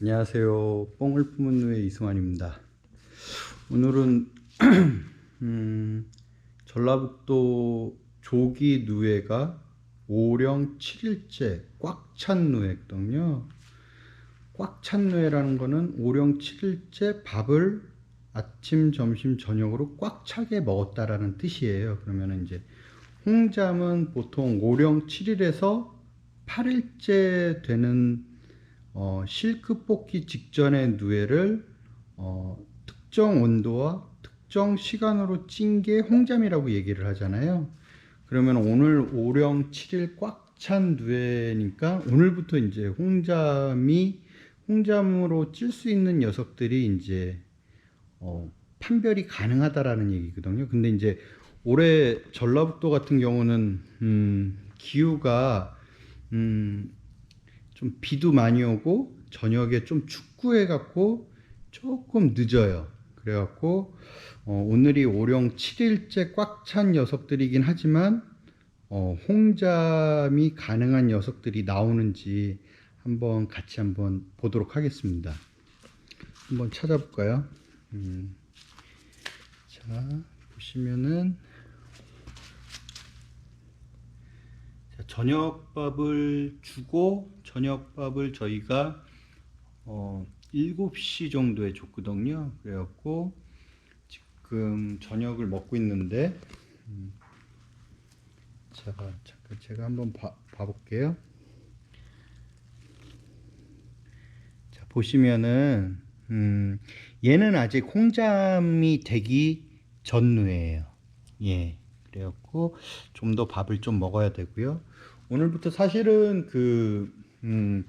안녕하세요. 뽕을 품은 누의 이승환입니다. 오늘은 음, 전라북도 조기 누에가 5령 7일째 꽉 찬 누에거든요. 꽉 찬 누에라는 거는 5령 7일째 밥을 아침, 점심, 저녁으로 꽉 차게 먹었다라는 뜻이에요. 그러면 이제 홍잠은 보통 5령 7일에서 8일째 되는 어, 실크 뽑기 직전의 누에를 어, 특정 온도와 특정 시간으로 찐 게 홍잠이라고 얘기를 하잖아요. 그러면 오늘 5령 7일 꽉 찬 누에니까 오늘부터 이제 홍잠이 홍잠으로 찔 수 있는 녀석들이 이제 어, 판별이 가능하다라는 얘기거든요. 근데 이제 올해 전라북도 같은 경우는 음, 기후가 음, 좀 비도 많이 오고 저녁에 좀 축구해 갖고 조금 늦어요. 그래 갖고 어, 오늘이 오령 7일째 꽉 찬 녀석들이긴 하지만 어, 홍잠이 가능한 녀석들이 나오는지 한번 같이 한번 보도록 하겠습니다. 한번 찾아볼까요? 음, 자 보시면은 자, 저녁밥을 주고 저녁밥을 저희가 어, 7시 정도에 줬거든요. 그래갖고 지금 저녁을 먹고 있는데 음, 자 잠깐 제가 한번 봐, 봐볼게요. 자 보시면은 음, 얘는 아직 홍잠이 되기 전후예요. 예. 그래갖고 좀 더 밥을 좀 먹어야 되고요. 오늘부터 사실은 그 음,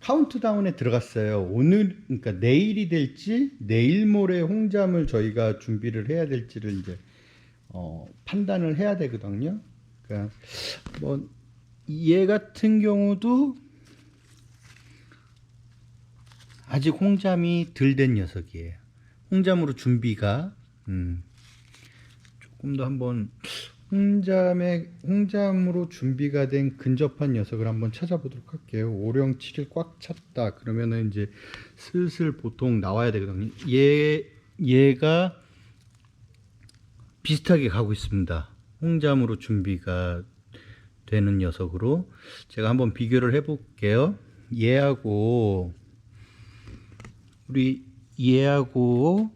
카운트다운에 들어갔어요. 오늘 그러니까 내일이 될지 내일 모레 홍잠을 저희가 준비를 해야 될지를 이제 어, 판단을 해야 되거든요. 그러니까 뭐얘 같은 경우도 아직 홍잠이 덜 된 녀석이에요. 홍잠으로 준비가 음, 조금 더 한번 홍잠에 홍잠으로 준비가 된 근접한 녀석을 한번 찾아보도록 할게요. 오령 7일 꽉 찼다. 그러면은 이제 슬슬 보통 나와야 되거든요. 얘 얘가 비슷하게 가고 있습니다. 홍잠으로 준비가 되는 녀석으로 제가 한번 비교를 해볼게요. 얘하고 우리 얘하고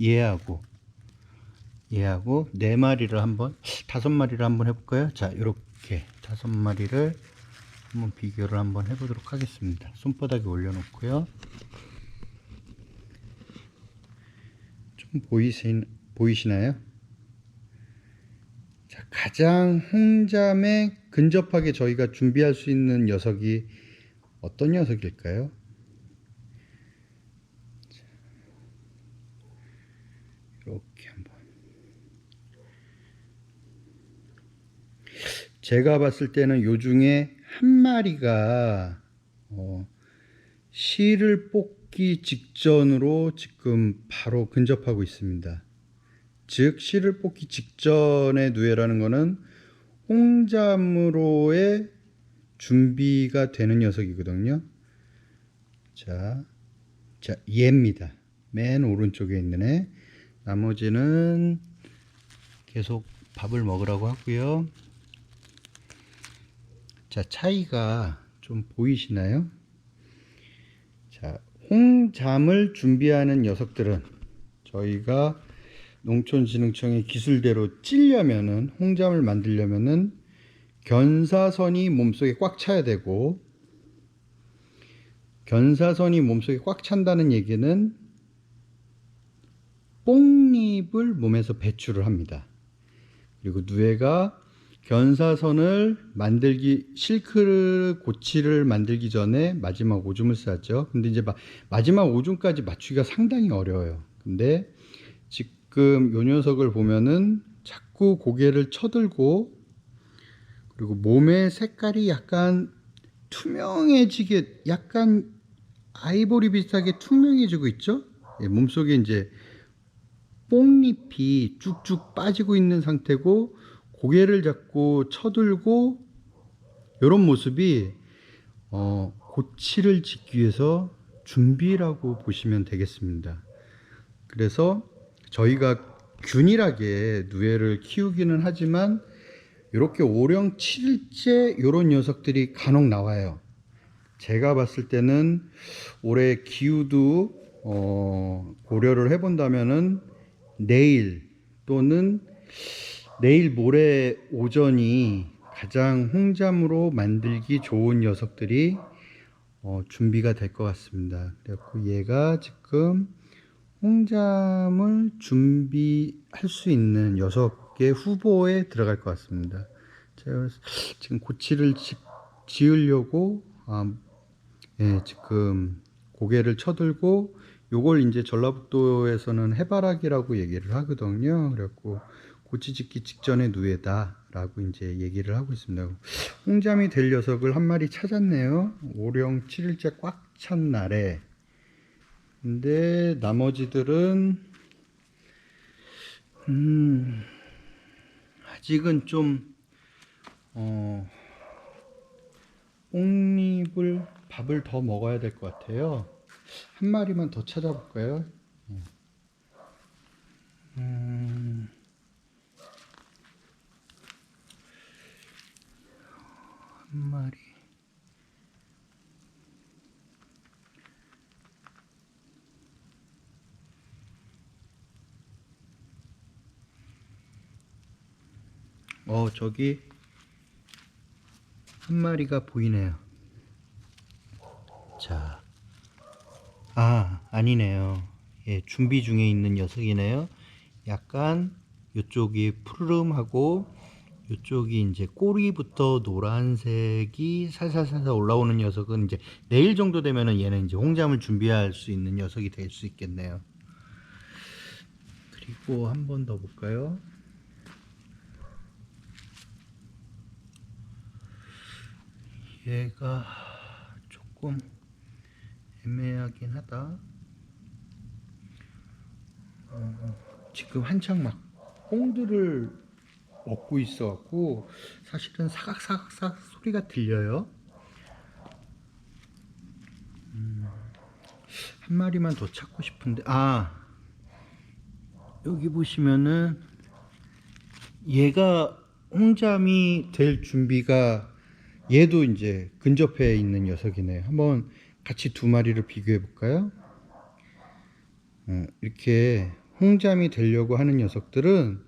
얘하고 얘하고 네 마리를 한번 다섯 마리를 한번 해볼까요? 자 이렇게 다섯 마리를 한번 비교를 한번 해보도록 하겠습니다. 손바닥에 올려놓고요. 좀 보이신 보이시나요? 자 가장 홍잠에 근접하게 저희가 준비할 수 있는 녀석이 어떤 녀석일까요? 이렇게 한번 제가 봤을 때는 요 중에 한 마리가 어, 실을 뽑기 직전으로 지금 바로 근접하고 있습니다. 즉 실을 뽑기 직전의 누에라는 거는 홍잠으로의 준비가 되는 녀석이거든요. 자, 자 얘입니다. 맨 오른쪽에 있는 애. 나머지는 계속 밥을 먹으라고 하고요. 자, 차이가 좀 보이시나요? 자, 홍잠을 준비하는 녀석들은 저희가 농촌진흥청의 기술대로 찌려면은 홍잠을 만들려면은 견사선이 몸속에 꽉 차야 되고 견사선이 몸속에 꽉 찬다는 얘기는 뽕잎을 몸에서 배출을 합니다. 그리고 누에가 견사선을 만들기 실크를 고치를 만들기 전에 마지막 오줌을 싸죠. 근데 이제 마, 마지막 오줌까지 맞추기가 상당히 어려워요. 근데 지금 요 녀석을 보면은 자꾸 고개를 쳐들고 그리고 몸의 색깔이 약간 투명해지게 약간 아이보리 비슷하게 투명해지고 있죠. 예, 몸속에 이제 뽕잎이 쭉쭉 빠지고 있는 상태고 고개를 잡고 쳐들고 이런 모습이 어, 고치를 짓기 위해서 준비라고 보시면 되겠습니다. 그래서 저희가 균일하게 누에를 키우기는 하지만 이렇게 5령 7일째 이런 녀석들이 간혹 나와요. 제가 봤을 때는 올해 기후도 어, 고려를 해본다면은 내일 또는 내일 모레 오전이 가장 홍잠으로 만들기 좋은 녀석들이 어, 준비가 될 것 같습니다. 그래갖고 얘가 지금 홍잠을 준비할 수 있는 여섯 개 후보에 들어갈 것 같습니다. 제가 지금 고치를 지, 지으려고 아, 예, 지금 고개를 쳐들고 요걸 이제 전라북도에서는 해바라기라고 얘기를 하거든요. 그래갖고 고치 짓기 직전에 누에다라고 이제 얘기를 하고 있습니다. 홍잠이 될 녀석을 한 마리 찾았네요. 오령 7일째 꽉 찬 날에. 근데 나머지들은 음 아직은 좀 어, 뽕잎을 밥을 더 먹어야 될 것 같아요. 한 마리만 더 찾아볼까요? 음, 한 마리. 어, 저기 한 마리가 보이네요. 자, 아, 아니네요. 예, 준비 중에 있는 녀석이네요. 약간 이쪽이 푸르름하고 이쪽이 이제 꼬리부터 노란색이 살살살살 올라오는 녀석은 이제 내일 정도 되면은 얘는 이제 홍잠을 준비할 수 있는 녀석이 될 수 있겠네요. 그리고 한 번 더 볼까요? 얘가 조금 애매하긴 하다. 어, 지금 한창 막 뽕들을 먹고 있어 갖고 사실은 사각사각사각 소리가 들려요. 음, 한 마리만 더 찾고 싶은데 아 여기 보시면은 얘가 홍잠이 될 준비가 얘도 이제 근접해 있는 녀석이네요. 한번 같이 두 마리를 비교해 볼까요? 어, 이렇게 홍잠이 되려고 하는 녀석들은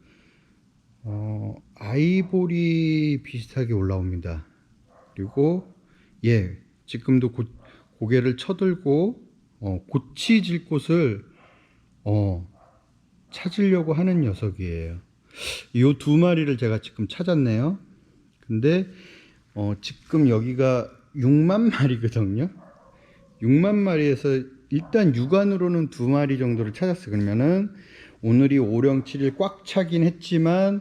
어, 아이보리 비슷하게 올라옵니다. 그리고 예, 지금도 고, 고개를 쳐들고 어, 고치질 곳을 어, 찾으려고 하는 녀석이에요. 이 두 마리를 제가 지금 찾았네요. 근데 어, 지금 여기가 6만 마리거든요. 6만 마리에서 일단 육안으로는 두 마리 정도를 찾았어요. 그러면은 오늘이 오령 7일 꽉 차긴 했지만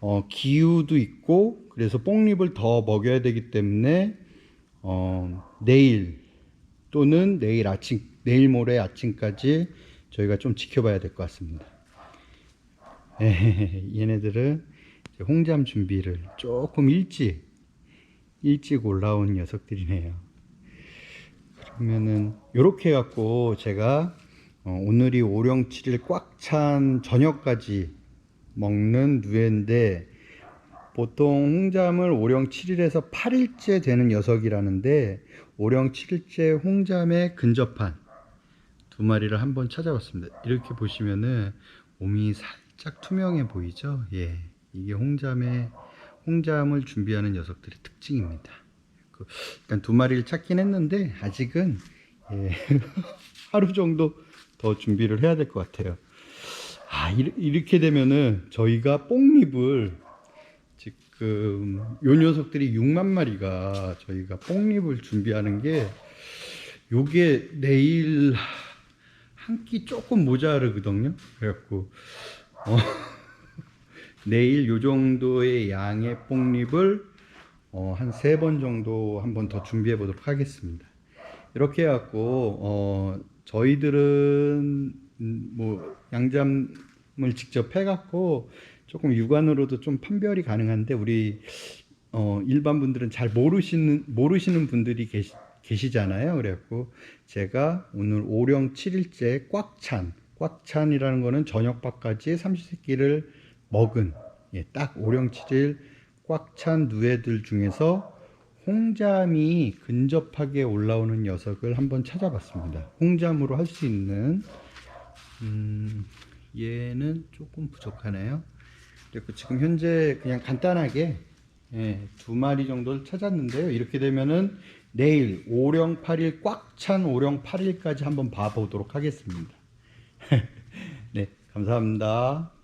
어, 기후도 있고 그래서 뽕잎을 더 먹여야 되기 때문에 어, 내일 또는 내일 아침 내일 모레 아침까지 저희가 좀 지켜봐야 될 것 같습니다. 얘네들은 홍잠 준비를 조금 일찍 일찍 올라온 녀석들이네요. 그러면은 이렇게 해갖고 제가 어, 오늘이 오령 7일 꽉 찬 저녁까지 먹는 누에인데 보통 홍잠을 오령 7일에서 8일째 되는 녀석이라는데 오령 7일째 홍잠에 근접한 두 마리를 한번 찾아봤습니다. 이렇게 보시면은 몸이 살짝 투명해 보이죠? 예, 이게 홍잠의 홍잠을 준비하는 녀석들의 특징입니다. 그, 일단 두 마리를 찾긴 했는데 아직은 예, 하루 정도 더 준비를 해야 될 것 같아요. 아 이- 이렇게 되면은 저희가 뽕잎을 지금 요 녀석들이 6만 마리가 저희가 뽕잎을 준비하는 게 요게 내일 한 끼 조금 모자르거든요. 그래갖고 어, 내일 요 정도의 양의 뽕잎을 어, 한 세 번 정도 한 번 더 준비해 보도록 하겠습니다. 이렇게 해갖고 어, 저희들은 음, 뭐 양잠을 직접 해갖고 조금 육안으로도 좀 판별이 가능한데 우리 어, 일반 분들은 잘 모르시는 모르시는 분들이 계시, 계시잖아요. 그래갖고 제가 오늘 오령 7일째 꽉찬 꽉찬이라는 거는 저녁밥까지 삼시세끼를 먹은 예, 딱 오령 7일 꽉 찬 누에들 중에서 홍잠이 근접하게 올라오는 녀석을 한번 찾아봤습니다. 홍잠으로 할 수 있는 음, 얘는 조금 부족하네요. 그리고 지금 현재 그냥 간단하게 예, 두 마리 정도를 찾았는데요. 이렇게 되면은 내일 오령 8일 꽉찬 오령 8일까지 한번 봐보도록 하겠습니다. 네, 감사합니다.